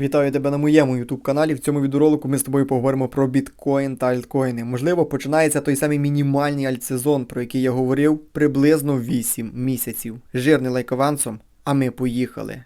Вітаю тебе на моєму YouTube каналі. В цьому відеоролику ми з тобою поговоримо про біткоін та альткоїни. Можливо, починається той самий мінімальний альтсезон, про який я говорив, приблизно 8 місяців. Жирний лайк авансом, а ми поїхали.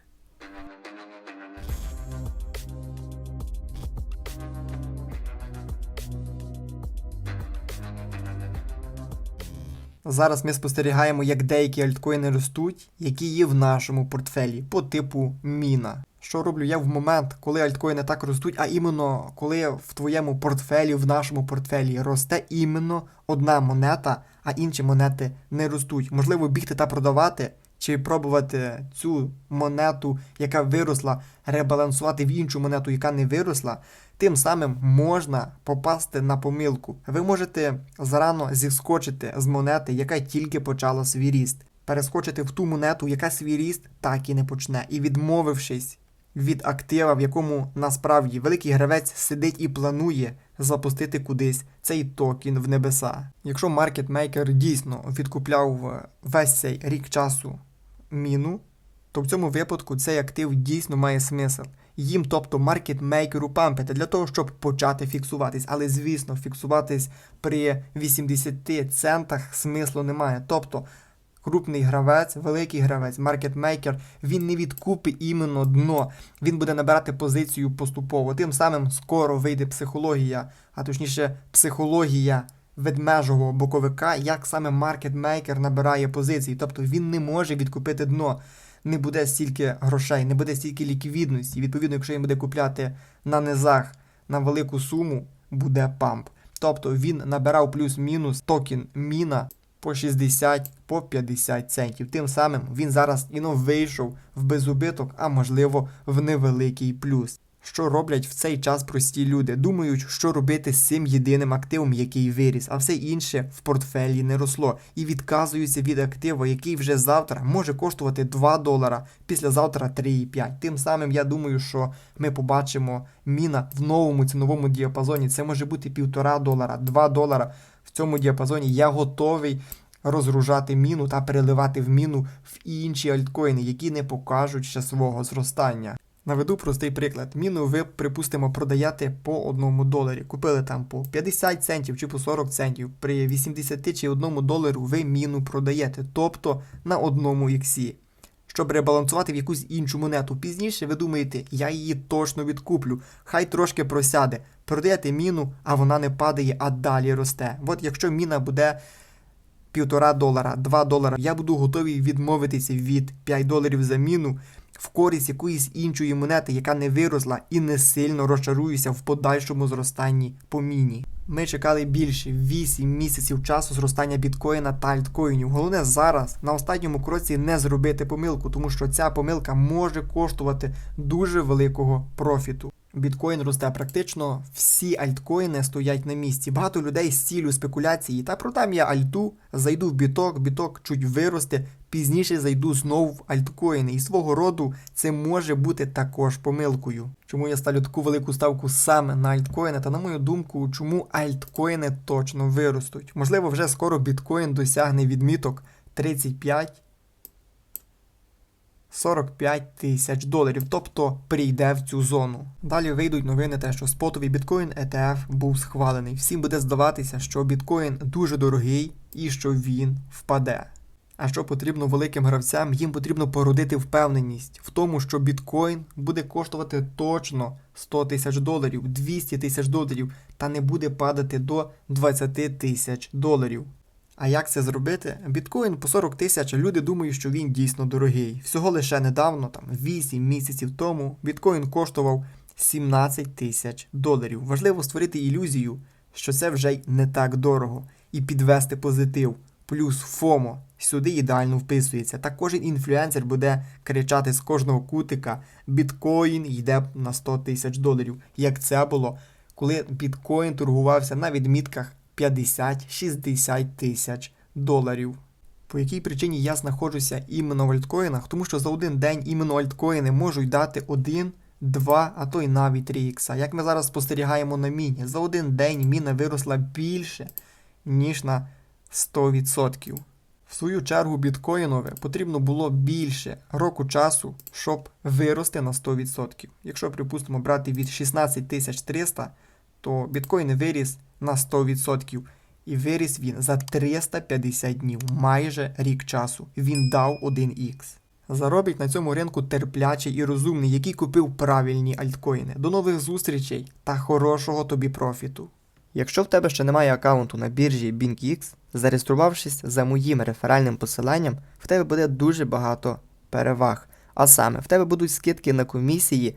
Зараз ми спостерігаємо, як деякі альткоїни ростуть, які є в нашому портфелі по типу міна. Що роблю я в момент, коли альткоїни так ростуть, а іменно коли в твоєму портфелі, в нашому портфелі росте іменно одна монета, а інші монети не ростуть. Можливо, бігти та продавати, чи пробувати цю монету, яка виросла, ребалансувати в іншу монету, яка не виросла. Тим самим можна попасти на помилку. Ви можете зарано зіскочити з монети, яка тільки почала свій ріст, перескочити в ту монету, яка свій ріст так і не почне. І відмовившись від актива, в якому насправді великий гравець сидить і планує запустити кудись цей токен в небеса. Якщо маркетмейкер дійсно відкупляв е, весь цей рік часу міну, то в цьому випадку цей актив дійсно має смисл. Їм, тобто маркетмейкеру пампити для того, щоб почати фіксуватись. Але звісно, фіксуватись при 80 центах смислу немає. Тобто крупний гравець, великий гравець, маркетмейкер, він не відкупить іменно дно. Він буде набирати позицію поступово. Тим самим скоро вийде психологія, а точніше, психологія ведмежого боковика, як саме маркетмейкер набирає позиції. Тобто він не може відкупити дно. Не буде стільки грошей, не буде стільки ліквідності. Відповідно, якщо він буде купляти на низах на велику суму, буде памп. Тобто він набирав плюс-мінус токен міна по 60, по 50 центів. Тим самим він зараз іно вийшов в безубиток, а можливо в невеликий плюс. Що роблять в цей час прості люди? Думають, що робити з цим єдиним активом, який виріс, а все інше в портфелі не росло, і відказуються від актива, який вже завтра може коштувати 2 долара, післязавтра 3,5. Тим самим я думаю, що ми побачимо міна в новому ціновому діапазоні. Це може бути 1,5 долара, 2 долара. В цьому діапазоні я готовий розгружати міну та переливати в міну в інші альткоїни, які не покажуть ще свого зростання. Наведу простий приклад. Міну ви, припустимо, продаєте по одному доларі. Купили там по 50 центів чи по 40 центів. При 80 чи 1 долару ви міну продаєте, тобто на одному іксі. Щоб ребалансувати в якусь іншу монету пізніше, ви думаєте, я її точно відкуплю, хай трошки просяде. Продаєте міну, а вона не падає, а далі росте. От якщо міна буде півтора долара, 2 долара, я буду готовий відмовитися від 5 доларів за міну в користь якоїсь іншої монети, яка не виросла і не сильно розчаруюся в подальшому зростанні по міні. Ми чекали більше 8 місяців часу зростання біткоїна та альткоїнів. Головне зараз на останньому кроці не зробити помилку, тому що ця помилка може коштувати дуже великого профіту. Біткоін росте практично, всі альткоїни стоять на місці. Багато людей з цілю спекуляції та продам я альту, зайду в біток, біток чуть виросте, пізніше зайду знову в альткоїни. І свого роду це може бути також помилкою. Чому я ставлю таку велику ставку саме на альткоїни? Та на мою думку, чому альткоїни точно виростуть? Можливо, вже скоро біткоін досягне відміток 35 45 тисяч доларів, тобто прийде в цю зону. Далі вийдуть новини, те, що спотовий біткоін ETF був схвалений. Всім буде здаватися, що біткоін дуже дорогий і що він впаде. А що потрібно великим гравцям, їм потрібно породити впевненість в тому, що біткоін буде коштувати точно 100 тисяч доларів, 200 тисяч доларів, та не буде падати до 20 тисяч доларів. А як це зробити? Біткоін по 40 тисяч, люди думають, що він дійсно дорогий. Всього лише недавно, там 8 місяців тому, біткоін коштував 17 тисяч доларів. Важливо створити ілюзію, що це вже й не так дорого, і підвести позитив. Плюс ФОМО сюди ідеально вписується. Та кожен інфлюенсер буде кричати з кожного кутика: біткоін йде на 100 тисяч доларів. Як це було, коли біткоін торгувався на відмітках 50-60 тисяч доларів. По якій причині я знаходжуся іменно в альткоїнах? Тому що за один день іменно альткоїни можуть дати 1, 2, а то й навіть 3 ікса. Як ми зараз спостерігаємо на міні, за один день міна виросла більше, ніж на 100%. В свою чергу біткоїнове потрібно було більше року часу, щоб вирости на 100%. Якщо, припустимо, брати від 16 300, то біткоін виріс на 100%. І виріс він за 350 днів, майже рік часу. Він дав 1х. Заробіть на цьому ринку терплячий і розумний, який купив правильні альткоїни. До нових зустрічей та хорошого тобі профіту. Якщо в тебе ще немає аккаунту на біржі BingX, зареєструвавшись за моїм реферальним посиланням, в тебе буде дуже багато переваг. А саме, в тебе будуть скидки на комісії